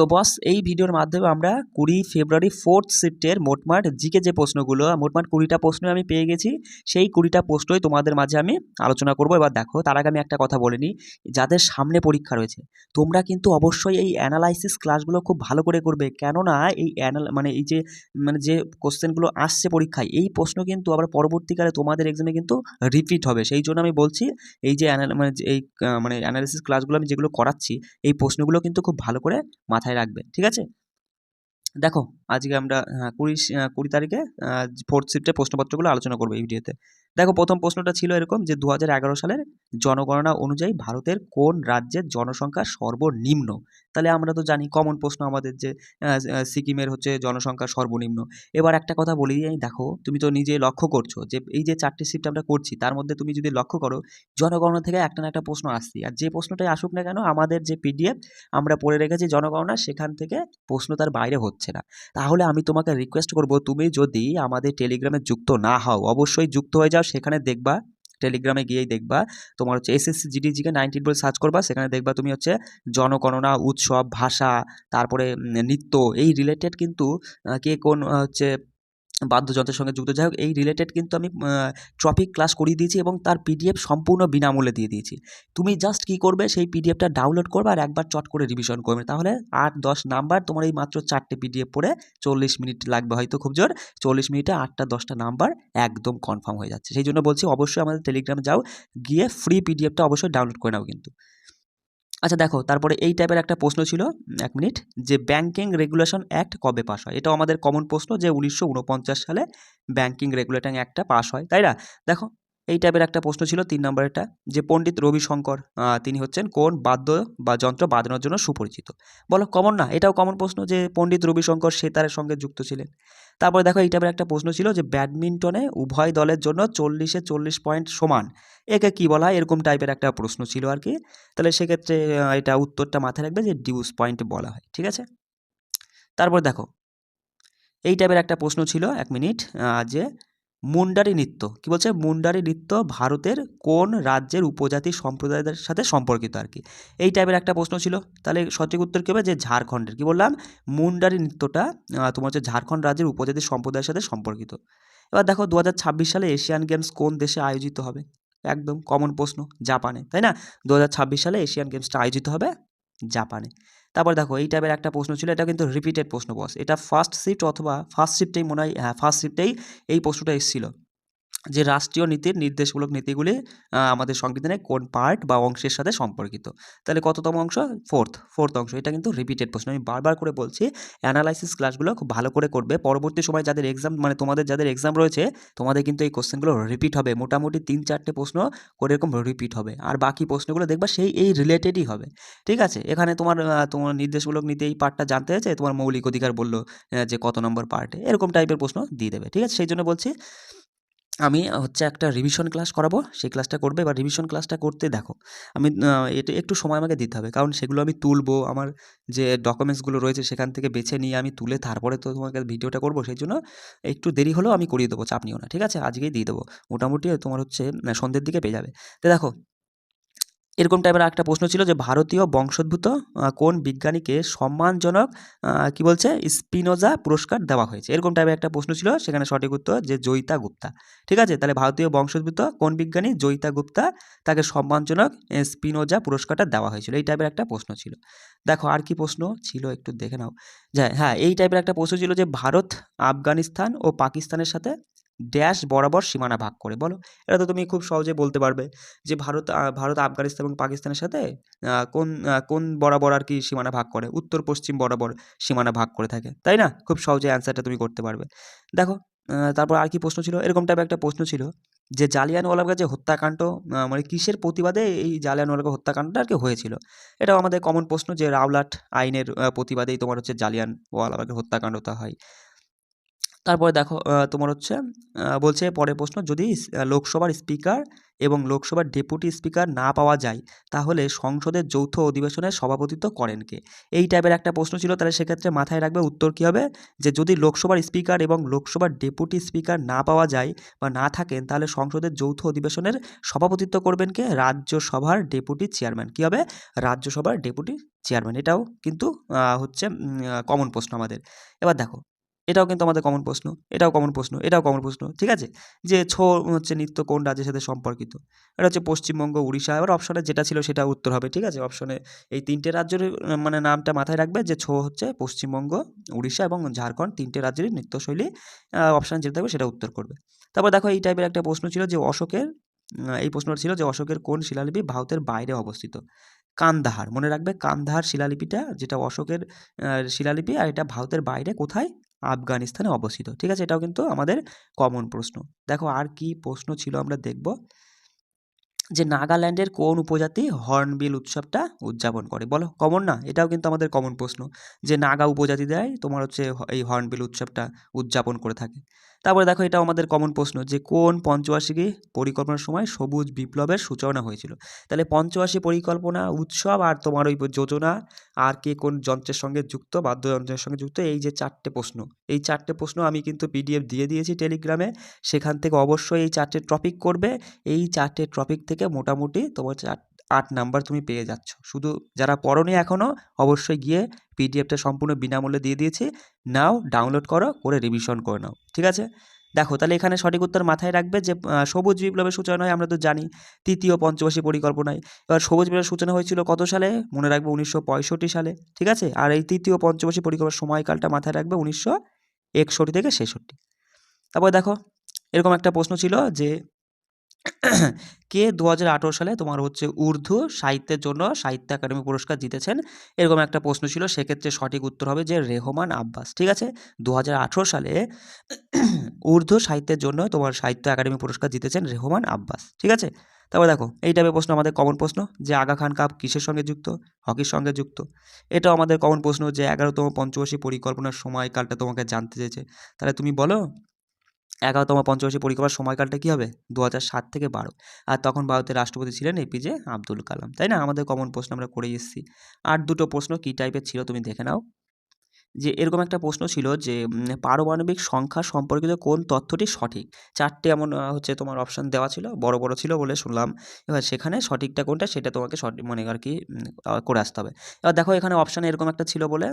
তো বস এই ভিডিওর মাধ্যমে আমরা কুড়ি ফেব্রুয়ারি ফোর্থ শিফটের মোটমাট জিকে যে প্রশ্নগুলো, মোটমাট কুড়িটা প্রশ্ন আমি পেয়ে গেছি, সেই কুড়িটা প্রশ্নই তোমাদের মাঝে আমি আলোচনা করব। এবার দেখো, তার আগে আমি একটা কথা বলে নিই, যাদের সামনে পরীক্ষা রয়েছে, তোমরা কিন্তু অবশ্যই এই অ্যানালাইসিস ক্লাসগুলো খুব ভালো করে করবে। কেননা এই অ্যানাল মানে এই যে মানে যে কোশ্চেনগুলো আসছে পরীক্ষায়, এই প্রশ্ন কিন্তু আবার পরবর্তীকালে তোমাদের এক্সামে কিন্তু রিপিট হবে। সেই জন্য আমি বলছি, এই যে মানে এই মানে অ্যানালাইসিস ক্লাসগুলো আমি যেগুলো করাচ্ছি, এই প্রশ্নগুলো কিন্তু খুব ভালো করে মাথায় রাখবে ঠিক আছে? দেখো আজকে আমরা হ্যাঁ, কুড়ি কুড়ি তারিখে ফোর্থ শিফটে প্রশ্নপত্রগুলো আলোচনা করব এই ভিডিওতে দেখো, প্রথম প্রশ্নটা ছিল এরকম যে দু হাজার এগারো সালের জনগণনা অনুযায়ী ভারতের কোন রাজ্যের জনসংখ্যা সর্বনিম্ন? তাহলে আমরা তো জানি কমন প্রশ্ন আমাদের যে সিকিমের হচ্ছে জনসংখ্যা সর্বনিম্ন। এবার একটা কথা বলি, এই দেখো, তুমি তো নিজে লক্ষ্য করছ যে এই যে চারটি শিফট আমরা করছি, তার মধ্যে তুমি যদি লক্ষ্য করো, জনগণনা থেকে একটা না একটা প্রশ্ন আসছে। আর যে প্রশ্নটাই আসুক না কেন, আমাদের যে পিডিএফ আমরা পড়ে রেখেছি জনগণনা, সেখান থেকে প্রশ্ন তার বাইরে হচ্ছে না। তাহলে আমি তোমাকে রিকোয়েস্ট করব, তুমি যদি আমাদের টেলিগ্রামে যুক্ত না হও, অবশ্যই যুক্ত হয়ে যাও। সেখানে দেখবা টেলিগ্রামে গিয়েই দেখবা, তোমার হচ্ছে এসএসসি জিডিজিকে নাইনটিন বলে সার্চ করবা, সেখানে দেখবা তুমি হচ্ছে জনগণনা, উৎসব, ভাষা, তারপরে নৃত্য, এই রিলেটেড কিন্তু কে কোন হচ্ছে বাদ্যযন্ত্রের সঙ্গে যুক্ত। যাই হোক, এই রিলেটেড কিন্তু আমি টপিক ক্লাস করিয়ে দিয়েছি এবং তার পিডিএফ সম্পূর্ণ বিনামূল্যে দিয়ে দিয়েছি। তুমি জাস্ট কি করবে, সেই পিডিএফটা ডাউনলোড করবে আর একবার চট করে রিভিশন করবে। তাহলে আট, দশ নাম্বার তোমার এই মাত্র চারটে পিডিএফ পড়ে চল্লিশ মিনিট লাগবে হয়তো খুব জোর। চল্লিশ মিনিটে আটটা, দশটা নাম্বার একদম কনফার্ম হয়ে যাচ্ছে। সেই জন্য বলছি, অবশ্যই আমাদের টেলিগ্রামে যাও, গিয়ে ফ্রি পিডিএফটা অবশ্যই ডাউনলোড করে নাও কিন্তু। আচ্ছা দেখো, তারপরে এই টাইপের একটা প্রশ্ন ছিল এক মিনিট, যে ব্যাংকিং রেগুলেশন অ্যাক্ট কবে পাস হয়? এটাও আমাদের কমন প্রশ্ন যে উনিশশো উনপঞ্চাশ সালে ব্যাংকিং রেগুলেটিং অ্যাক্টটা পাশ হয়, তাই না? দেখো এই টাইপের একটা প্রশ্ন ছিল তিন নম্বরেরটা, যে পণ্ডিত রবিশঙ্কর তিনি হচ্ছেন কোন বাদ্য বা যন্ত্র বাজানোর জন্য সুপরিচিত? বলো কমন না? এটাও কমন প্রশ্ন যে পণ্ডিত রবিশঙ্কর সেতারের সঙ্গে যুক্ত ছিলেন। তারপরে দেখো এই টাইপের একটা প্রশ্ন ছিল যে ব্যাডমিন্টনে উভয় দলের জন্য চল্লিশে চল্লিশ পয়েন্ট সমান। একে কি বলা হয়? এরকম টাইপের একটা প্রশ্ন ছিল আর কি। তাহলে সেক্ষেত্রে এটা উত্তরটা মাথায় রাখবে যে ডিউস পয়েন্ট বলা হয়, ঠিক আছে? তারপর দেখো, এই টাইপের একটা প্রশ্ন ছিল, এক মিনিট যে মুন্ডারি নৃত্য। কি বলছে? মুন্ডারি নৃত্য ভারতের কোন রাজ্যের উপজাতি সম্প্রদায়ের সাথে সম্পর্কিত আর কি? এই টাইপের একটা প্রশ্ন ছিল। তাহলে সঠিক উত্তর কী হবে? যে ঝাড়খণ্ডের। কি বললাম? মুন্ডারি নৃত্যটা তোমার হচ্ছে ঝাড়খণ্ড রাজ্যের উপজাতি সম্প্রদায়ের সাথে সম্পর্কিত। এবার দেখো দু হাজার ছাব্বিশ সালে এশিয়ান গেমস কোন দেশে আয়োজিত হবে? একদম কমন প্রশ্ন, জাপানে। তাই না? দু হাজার ছাব্বিশ সালে এশিয়ান গেমসটা আয়োজিত হবে জাপানে। তারপর দেখো, এই টাইপের একটা প্রশ্ন ছিল, এটা কিন্তু রিপিটেড প্রশ্ন বস এটা ফার্স্ট শিফট অথবা ফার্স্ট শিফটেই মনে হয় হ্যাঁ ফার্স্ট শিফটেই এই প্রশ্নটা এসেছিল। যে রাষ্ট্রীয় নীতির নির্দেশমূলক নীতিগুলি আমাদের সংবিধানে কোন পার্ট বা অংশের সাথে সম্পর্কিত। তাহলে কততম অংশ? ফোর্থ ফোর্থ অংশ। এটা কিন্তু রিপিটেড প্রশ্ন। আমি বারবার করে বলছি অ্যানালাইসিস ক্লাসগুলো খুব ভালো করে করবে। পরবর্তী সময় যাদের এক্সাম মানে তোমাদের যাদের এক্সাম রয়েছে, তোমাদের কিন্তু এই কোশ্চেনগুলো রিপিট হবে। মোটামুটি তিন চারটে প্রশ্ন করে এরকম রিপিট হবে। আর বাকি প্রশ্নগুলো দেখবা সেই, এই রিলেটেডই হবে। ঠিক আছে? এখানে তোমার তোমার নির্দেশমূলক নীতি এই পার্টটা জানতে হয়েছে? তোমার মৌলিক অধিকার বলল যে কত নম্বর পার্টে এরকম টাইপের প্রশ্ন দিয়ে দেবে। ঠিক আছে? সেই জন্য বলছি আমি হচ্ছে একটা রিভিশন ক্লাস করাবো, সেই ক্লাসটা করবে। এবার রিভিশন ক্লাসটা করতে দেখো, আমি এটা একটু সময় আমাকে দিতে হবে। কারণ সেগুলো আমি তুলবো, আমার যে ডকুমেন্টসগুলো রয়েছে সেখান থেকে বেছে নিয়ে আমি তুলে তারপরে তো তোমাকে ভিডিওটা করব, সেই জন্য একটু দেরি হলেও আমি করিয়ে দেবো, চাপ নিও না, ঠিক আছে? আজকেই দিয়ে দেবো। মোটামুটি তোমার হচ্ছে সন্ধ্যের দিকে পেয়ে যাবে। তো দেখো এরকম টাইপের একটা প্রশ্ন ছিল যে ভারতীয় বংশোদ্ভূত কোন বিজ্ঞানীকে সম্মানজনক কি বলছে? স্পিনোজা পুরস্কার দেওয়া হয়েছে। এরকম টাইপের একটা প্রশ্ন ছিল, সেখানে সঠিক উত্তর যে জয়িতা গুপ্তা। ঠিক আছে? তাহলে ভারতীয় বংশোদ্ভূত কোন বিজ্ঞানী জয়িতা গুপ্তা তাকে সম্মানজনক স্পিনোজা পুরস্কারটা দেওয়া হয়েছিল? এই টাইপের একটা প্রশ্ন ছিল। দেখো, আর কি প্রশ্ন ছিল একটু দেখে নাও। যায় হ্যাঁ এই টাইপের একটা প্রশ্ন ছিল যে ভারত, আফগানিস্তান ও পাকিস্তানের সাথে ড্যাশ বরাবর সীমানা ভাগ করে, বলো? এটা তো তুমি খুব সহজে বলতে পারবে যে ভারত ভারত, আফগানিস্তান এবং পাকিস্তানের সাথে কোন কোন বরাবর আর কি সীমানা ভাগ করে? উত্তর, পশ্চিম বরাবর সীমানা ভাগ করে থাকে, তাই না? খুব সহজে অ্যান্সারটা তুমি করতে পারবে। দেখো তারপর আর কি প্রশ্ন ছিল? এরকম টাইপের একটা প্রশ্ন ছিল যে জালিয়ানওয়ালাবাগের যে হত্যাকাণ্ড মানে কিসের প্রতিবাদে এই জালিয়ানওয়ালাবাগ হত্যাকাণ্ডটা আর কি হয়েছিল? এটাও আমাদের কমন প্রশ্ন যে রাওলাট আইনের প্রতিবাদেই তোমার হচ্ছে জালিয়ানওয়ালাবাগের হত্যাকাণ্ডটা হয়। তারপরে দেখো তোমার হচ্ছে বলছে পরের প্রশ্ন, যদি লোকসভার স্পিকার এবং লোকসভার ডেপুটি স্পিকার না পাওয়া যায়, তাহলে সংসদের যৌথ অধিবেশনে সভাপতিত্ব করেন কে? এই টাইপের একটা প্রশ্ন ছিল, তাহলে সেক্ষেত্রে মাথায় রাখবে উত্তর কী হবে? যে যদি লোকসভার স্পিকার এবং লোকসভার ডেপুটি স্পিকার না পাওয়া যায় বা না থাকেন, তাহলে সংসদের যৌথ অধিবেশনের সভাপতিত্ব করবেন কে? রাজ্যসভার ডেপুটি চেয়ারম্যান। কী হবে? রাজ্যসভার ডেপুটি চেয়ারম্যান। এটাও কিন্তু হচ্ছে কমন প্রশ্ন আমাদের। এবার দেখো এটাও কিন্তু আমাদের কমন প্রশ্ন, এটাও কমন প্রশ্ন, এটাও কমন প্রশ্ন, ঠিক আছে? যে ছো হচ্ছে নৃত্য কোন রাজ্যের সাথে সম্পর্কিত? এটা হচ্ছে পশ্চিমবঙ্গ, উড়িষ্যা, এবার অপশনে যেটা ছিল সেটা উত্তর হবে, ঠিক আছে? অপশনে এই তিনটে রাজ্যের মানে নামটা মাথায় রাখবে যে ছো হচ্ছে পশ্চিমবঙ্গ, উড়িষ্যা এবং ঝাড়খণ্ড, তিনটে রাজ্যেরই নৃত্যশৈলী অপশান যেটা থাকবে সেটা উত্তর করবে। তারপর দেখো এই টাইপের একটা প্রশ্ন ছিল যে অশোকের এই প্রশ্নটা ছিল যে অশোকের কোন শিলালিপি ভারতের বাইরে অবস্থিত? কান্দাহার, মনে রাখবে কান্দাহার শিলালিপিটা, যেটা অশোকের শিলালিপি আর এটা ভারতের বাইরে কোথায়? আফগানিস্তানে অবস্থিত। ঠিক আছে? এটাও কিন্তু আমাদের কমন প্রশ্ন। দেখো আর কি প্রশ্ন ছিল আমরা দেখব। যে নাগাল্যান্ডের কোন উপজাতি হর্নবিল উৎসবটা উদযাপন করে? বলো কমন না? এটাও কিন্তু আমাদের কমন প্রশ্ন। যে নাগা উপজাতি দেয়, তোমার হচ্ছে এই হর্নবিল উৎসবটা উদযাপন করে থাকে। তারপরে দেখো, এটাও আমাদের কমন প্রশ্ন যে কোন পঞ্চবার্ষিকী পরিকল্পনার সময় সবুজ বিপ্লবের সূচনা হয়েছিল? তাহলে পঞ্চবার্ষিক পরিকল্পনা, উৎসব আর তোমার ওই যোজনা, আর কে কোন যন্ত্রের সঙ্গে যুক্ত, বাদ্যযন্ত্রের সঙ্গে যুক্ত, এই যে চারটে প্রশ্ন। এই চারটে প্রশ্ন আমি কিন্তু পিডিএফ দিয়ে দিয়েছি টেলিগ্রামে সেখান থেকে অবশ্যই এই চারটে টপিক করবে। এই চারটে টপিক থেকে মোটামুটি তোমার চার, আট নাম্বার তুমি পেয়ে যাচ্ছ। শুধু যারা পড়নি এখনও অবশ্যই গিয়ে পিডিএফটা সম্পূর্ণ বিনামূল্যে দিয়ে দিয়েছি। নাও ডাউনলোড করো, করে রিভিশন করে নাও, ঠিক আছে? দেখো, তাহলে এখানে সঠিক উত্তর মাথায় রাখবে যে সবুজ বিপ্লবের সূচনা হয় আমরা তো জানি। তৃতীয় পঞ্চবার্ষিক পরিকল্পনায়। এবার সবুজ বিপ্লবের সূচনা হয়েছিল কত সালে? মনে রাখবে উনিশশো পঁয়ষট্টি সালে, ঠিক আছে? আর এই তৃতীয় পঞ্চবার্ষিক পরিকল্পনার সময়কালটা মাথায় রাখবে উনিশশো একষট্টি থেকে ছেষট্টি। তারপর দেখো, এরকম একটা প্রশ্ন ছিল যে কে দু হাজার আঠেরো সালে তোমার হচ্ছে উর্দু সাহিত্যের জন্য সাহিত্য একাডেমি পুরস্কার জিতেছেন? এরকম একটা প্রশ্ন ছিল, সেক্ষেত্রে সঠিক উত্তর হবে যে রেহমান আব্বাস, ঠিক আছে? দু হাজার আঠেরো সালে উর্দু সাহিত্যের জন্য তোমার সাহিত্য একাডেমি পুরস্কার জিতেছেন রেহমান আব্বাস, ঠিক আছে? তারপর দেখো, এই টাইপের প্রশ্ন আমাদের কমন প্রশ্ন, যে আগা খান কাপ কিসের সঙ্গে যুক্ত? হকির সঙ্গে যুক্ত। এটাও আমাদের কমন প্রশ্ন যে এগারোতম পঞ্চবার্ষিক পরিকল্পনার সময়কালটা তোমাকে জানতে চেয়েছে। তাহলে তুমি বলো এগারোতম পঞ্চবার্ষিক পরিকল্পনার সময়কালটা কী হবে? দু সাত থেকে বারো। আর তখন ভারতের রাষ্ট্রপতি ছিলেন এপিজে আব্দুল কালাম, তাই না? আমাদের কমন প্রশ্ন আমরা করে এসেছি। আর দুটো প্রশ্ন কী টাইপের ছিল তুমি দেখে নাও। যে এরকম একটা প্রশ্ন ছিল যে পারমাণবিক সংখ্যা সম্পর্কিত কোন তথ্যটি সঠিক? চারটে এমন হচ্ছে তোমার অপশান দেওয়া ছিল, বড় বড় ছিল বলে শুনলাম। এবার সেখানে সঠিকটা কোনটা সেটা তোমাকে সঠিক মনে আর কি করে আসতে হবে। এবার দেখো এখানে অপশান এরকম একটা ছিল বলে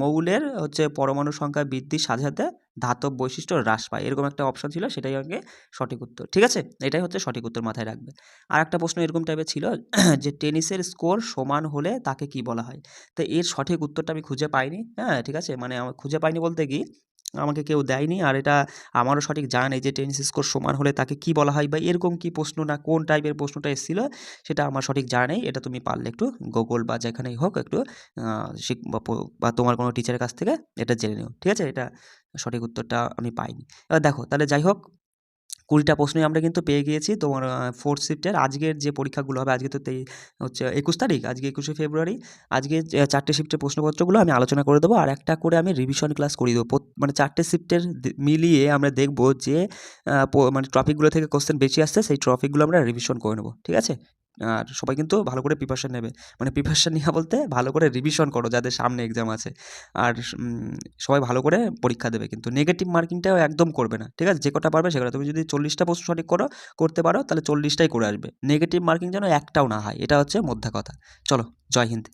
মৌলের হচ্ছে পরমাণু সংখ্যা বৃদ্ধির সাথে সাথে ধাতব বৈশিষ্ট্য হ্রাস পায়। এরকম একটা অপশন ছিল, সেটাই আগে সঠিক উত্তর। ঠিক আছে? এটাই হচ্ছে সঠিক উত্তর মাথায় রাখবে আর একটা প্রশ্ন এরকম টাইপের ছিল যে টেনিসের স্কোর সমান হলে তাকে কি বলা হয়? তো এর সঠিক উত্তরটা আমি খুঁজে পাইনি হ্যাঁ ঠিক আছে? মানে খুঁজে পাইনি বলতে কি আমাকে কেউ দেয়নি। আর এটা আমারও সঠিক জানা যে টেনিস স্কোর সমান হলে তাকে কি বলা হয় বা এরকম কি প্রশ্ন না কোন টাইপের প্রশ্নটা এসেছিল, সেটা আমার সঠিক জানা এটা তুমি পারলে একটু গুগল বা যেখানেই হোক একটু বা তোমার কোনো টিচারের কাছ থেকে এটা জেনে নিও। ঠিক আছে? এটা সঠিক উত্তরটা আমি পাইনি। এবার দেখো, তাহলে যাই হোক কুড়িটা প্রশ্নই আমরা কিন্তু পেয়ে গিয়েছি। তোমার ফোর্থ শিফটের আজকের যে পরীক্ষাগুলো হবে, আজকে তো তেই, হচ্ছে একুশ তারিখ, আজকে একুশে ফেব্রুয়ারি, আজকে চারটে শিফটের প্রশ্নপত্রগুলো আমি আলোচনা করে দেবো আর একটা করে আমি রিভিশন ক্লাস করিয়ে দেবো। মানে চারটে শিফটের মিলিয়ে আমরা দেখব যে মানে ট্রফিকগুলো থেকে কোশ্চেন বেশি আসছে, সেই ট্রফিকগুলো আমরা রিভিশন করে নেব, ঠিক আছে? আর সবাই কিন্তু ভালো করে প্রিপারেশান নেবে। মানে প্রিপারেশান নেওয়া বলতে ভালো করে রিভিশন করো যাদের সামনে এক্সাম আছে। আর সবাই ভালো করে পরীক্ষা দেবে কিন্তু নেগেটিভ মার্কিংটাও একদম করবে না, ঠিক আছে? যে কটা পারবে সেগুলো। তুমি যদি চল্লিশটা প্রশ্ন সঠিক করো, করতে পারো, তাহলে চল্লিশটাই করে আসবে। নেগেটিভ মার্কিং যেন একটাও না হয়, এটা হচ্ছে মধ্যা কথা। চলো, জয় হিন্দ।